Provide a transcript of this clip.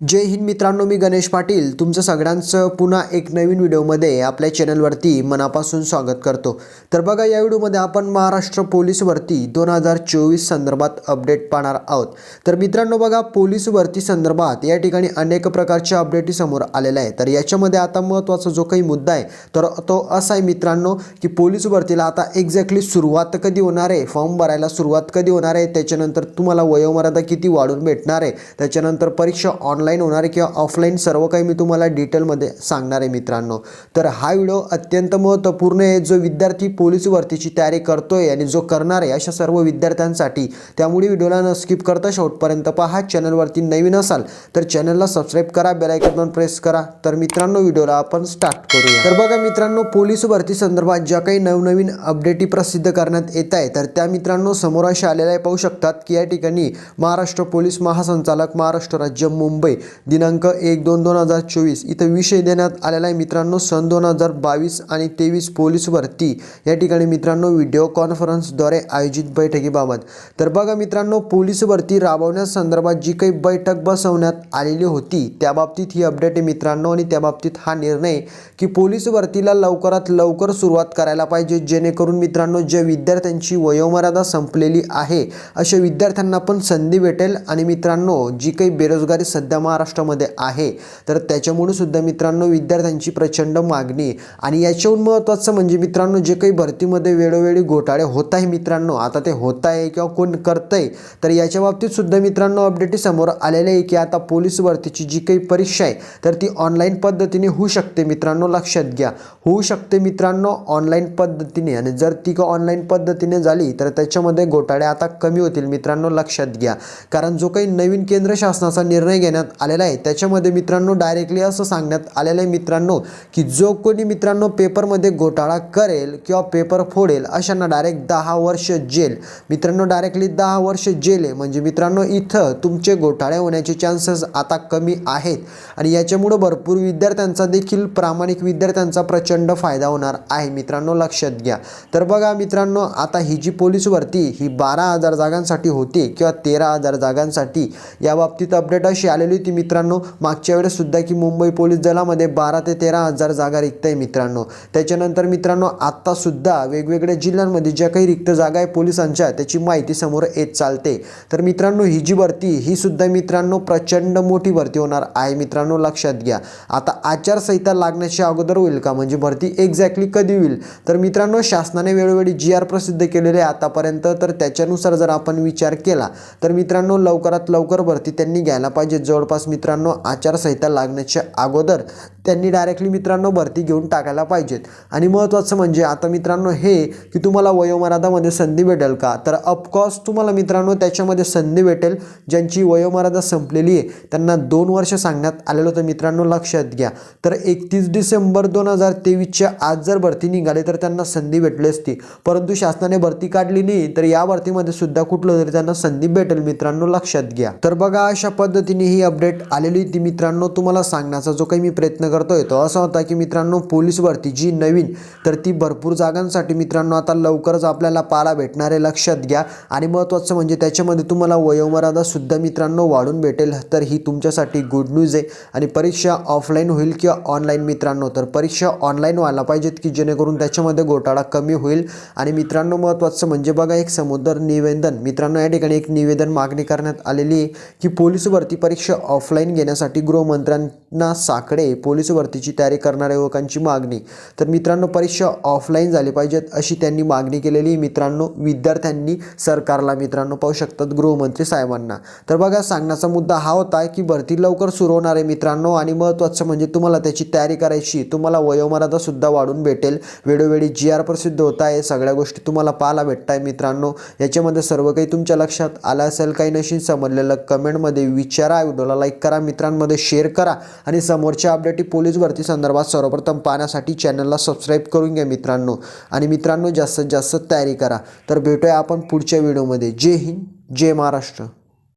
जय हिंद मित्रांनो मी गणेश पाटील. तुमचं सगळ्यांचं पुन्हा एक नवीन व्हिडिओमध्ये आपल्या चॅनलवरती मनापासून स्वागत करतो. तर बघा या व्हिडिओमध्ये आपण महाराष्ट्र पोलीस भरती दोन हजार चोवीस संदर्भात अपडेट पाहणार आहोत. तर मित्रांनो बघा पोलीस भरती संदर्भात या ठिकाणी अनेक प्रकारच्या अपडेटी समोर आलेल्या आहे तर याच्यामध्ये आता महत्त्वाचा जो काही मुद्दा आहे तर तो असा आहे मित्रांनो की पोलीस भरतीला आता एक्झॅक्टली सुरुवात कधी होणार आहे फॉर्म भरायला सुरुवात कधी होणार आहे त्याच्यानंतर तुम्हाला वयोमर्यादा किती वाढून भेटणार आहे त्याच्यानंतर परीक्षा ऑनलाईन होणार होणारे किंवा ऑफलाईन सर्व काही मी तुम्हाला डिटेलमध्ये सांगणार आहे मित्रांनो. तर हा व्हिडिओ अत्यंत महत्त्वपूर्ण आहे. जो विद्यार्थी पोलीस भरतीची तयारी करतोय आणि जो करणार आहे अशा सर्व विद्यार्थ्यांसाठी त्यामुळे व्हिडिओला न स्किप करता शेवटपर्यंत पहा. चॅनलवरती नवीन असाल तर चॅनलला सबस्क्राईब करा. बेलायकन प्रेस करा. तर मित्रांनो व्हिडिओला आपण स्टार्ट करूया. तर बघा मित्रांनो पोलीस भरती संदर्भात ज्या काही नवनवीन अपडेटी प्रसिद्ध करण्यात येत आहे तर त्या मित्रांनो समोर अशा आलेल्या आहे. पाहू शकतात की या ठिकाणी महाराष्ट्र पोलीस महासंचालक महाराष्ट्र राज्य मुंबई दिनांक एक दोन दोन हजार चोवीस. इथं विषय देण्यात आलेला आहे. मित्रांनो सन दोन हजार बावीस आणि तेवीस पोलीस भरती या ठिकाणी मित्रांनो व्हिडिओ कॉन्फरन्सद्वारे आयोजित बैठकीबाबत. तर बघा मित्रांनो पोलीस भरती राबवण्यासंदर्भात जी काही बैठक बसवण्यात आलेली होती त्या बाबतीत ही अपडेट आहे मित्रांनो. आणि त्या बाबतीत हा निर्णय की पोलीस भरतीला लवकरात लवकर सुरुवात करायला पाहिजे जेणेकरून मित्रांनो ज्या विद्यार्थ्यांची वयोमर्यादा संपलेली आहे अशा विद्यार्थ्यांना पण संधी भेटेल. आणि मित्रांनो जी काही बेरोजगारी सध्या महाराष्ट्रामध्ये आहे. तर त्याच्यामुळे सुद्धा मित्रांनो विद्यार्थ्यांची प्रचंड मागणी आणि याच्याहून महत्त्वाचं म्हणजे मित्रांनो जे काही भरतीमध्ये वेळोवेळी घोटाळे होत आहे मित्रांनो आता ते होत आहे किंवा कोण करतंय तर याच्या बाबतीत सुद्धा मित्रांनो अपडेट समोर आलेले आहे की आता पोलीस भरतीची जी काही परीक्षा आहे तर ती ऑनलाईन पद्धतीने होऊ शकते मित्रांनो लक्षात घ्या. होऊ शकते मित्रांनो ऑनलाईन पद्धतीने आणि जर ती का ऑनलाईन पद्धतीने झाली तर त्याच्यामध्ये घोटाळे आता कमी होतील मित्रांनो लक्षात घ्या. कारण जो काही नवीन केंद्र शासनाचा निर्णय घेण्यात आलेला आहे. त्याच्यामध्ये मित्रांनो डायरेक्टली असं सांगण्यात आलेलं आहे मित्रांनो की जो कोणी मित्रांनो पेपरमध्ये घोटाळा करेल किंवा पेपर फोडेल अशांना डायरेक्ट दहा वर्ष जेल. मित्रांनो डायरेक्टली दहा वर्ष जेल आहे. म्हणजे मित्रांनो इथं तुमचे घोटाळे होण्याचे चान्सेस आता कमी आहेत. आणि याच्यामुळं भरपूर विद्यार्थ्यांचा देखील प्रामाणिक विद्यार्थ्यांचा प्रचंड फायदा होणार आहे. मित्रांनो लक्षात घ्या. तर बघा मित्रांनो आता ही जी पोलीस भरती ही बारा हजार जागांसाठी होती किंवा तेरा हजार जागांसाठी या बाबतीत अपडेट अशी आलेली होती. मित्रांनो मागच्या वेळेससुद्धा की मुंबई पोलीस दलामध्ये बारा ते तेरा हजार जागा रिक्त आहे मित्रांनो. त्याच्यानंतर मित्रांनो आत्तासुद्धा वेगवेगळ्या जिल्ह्यांमध्ये ज्या काही रिक्त जागा आहे पोलिसांच्या त्याची माहिती समोर येत चालते. तर मित्रांनो ही जी भरती ही सुद्धा मित्रांनो प्रचंड मोठी भरती होणार आहे मित्रांनो लक्षात घ्या. आता आचारसंहिता लागण्याच्या अगोदर होईल का? म्हणजे भरती एक्झॅक्टली कधी होईल? तर मित्रांनो शासनाने वेळोवेळी जी आर प्रसिद्ध केलेले आहे आतापर्यंत तर त्याच्यानुसार जर आपण विचार केला तर मित्रांनो लवकरात लवकर भरती त्यांनी घ्यायला पाहिजे. जवळ जवळपास मित्रांनो आचारसंहिता लागण्याच्या अगोदर त्यांनी डायरेक्टली मित्रांनो भरती घेऊन टाकायला पाहिजेत. आणि महत्त्वाचं म्हणजे आता मित्रांनो हे की तुम्हाला वयोमर्यादामध्ये संधी भेटेल का? तर अपकॉस तुम्हाला मित्रांनो त्याच्यामध्ये संधी भेटेल. ज्यांची वयोमर्यादा संपलेली आहे त्यांना दोन वर्ष सांगण्यात आलेलं होतं. मित्रांनो लक्षात घ्या. तर एकतीस डिसेंबर दोन हजार तेवीसच्या आज जर भरती निघाली तर त्यांना संधी भेटली असती. परंतु शासनाने भरती काढली नाही तर या भरतीमध्ये सुद्धा कुठलं तरी त्यांना संधी भेटेल मित्रांनो लक्षात घ्या. तर बघा अशा पद्धतीने ही अपडेट आलेली होती. मित्रांनो तुम्हाला सांगण्याचा जो काही मी प्रयत्न करतो आहे तो असा होता की मित्रांनो पोलीस भरती जी नवीन तर ती भरपूर जागांसाठी मित्रांनो आता लवकरच आपल्याला पाला भेटणार आहे. लक्षात घ्या. आणि महत्त्वाचं म्हणजे त्याच्यामध्ये तुम्हाला वयोमर्यादासुद्धा मित्रांनो वाढून भेटेल. तर ही तुमच्यासाठी गुड न्यूज आहे. आणि परीक्षा ऑफलाईन होईल किंवा ऑनलाईन मित्रांनो तर परीक्षा ऑनलाईन व्हायला पाहिजेत की जेणेकरून त्याच्यामध्ये घोटाळा कमी होईल. आणि मित्रांनो महत्त्वाचं म्हणजे बघा एक समुद्र निवेदन. मित्रांनो या ठिकाणी एक निवेदन मागणी करण्यात आलेली आहे की पोलीस भरती परीक्षा ऑफलाईन घेण्यासाठी गृहमंत्र्यां ना साकडे पोलीस भरतीची तयारी करणाऱ्या युवकांची मागणी. तर मित्रांनो परीक्षा ऑफलाईन झाली पाहिजेत अशी त्यांनी मागणी केलेली. मित्रांनो विद्यार्थ्यांनी सरकारला मित्रांनो पाहू शकतात गृहमंत्री साहेबांना. तर बघा सांगण्याचा मुद्दा हा होता की भरती लवकर सुरू होणार आहे मित्रांनो आणि महत्त्वाचं म्हणजे तुम्हाला त्याची तयारी करायची. तुम्हाला वयोमर्यादासुद्धा वाढून भेटेल. वेळोवेळी जी आर प्रसिद्ध होत आहे. सगळ्या गोष्टी तुम्हाला पाहायला भेटत आहे मित्रांनो. याच्यामध्ये सर्व काही तुमच्या लक्षात आलं असेल काही नशीन समजलेलं कमेंटमध्ये विचारा. व्हिडिओला लाईक करा. मित्रांमध्ये शेअर करा. आणि समोरच्या अपडेटी पोलीस भरती संदर्भात सर्वप्रथम पाहण्यासाठी चॅनलला सबस्क्राईब करून घ्या मित्रांनो. आणि मित्रांनो जास्तीत जास्त तयारी करा. तर भेटूया आपण पुढच्या व्हिडिओमध्ये जय हिंद जय महाराष्ट्र.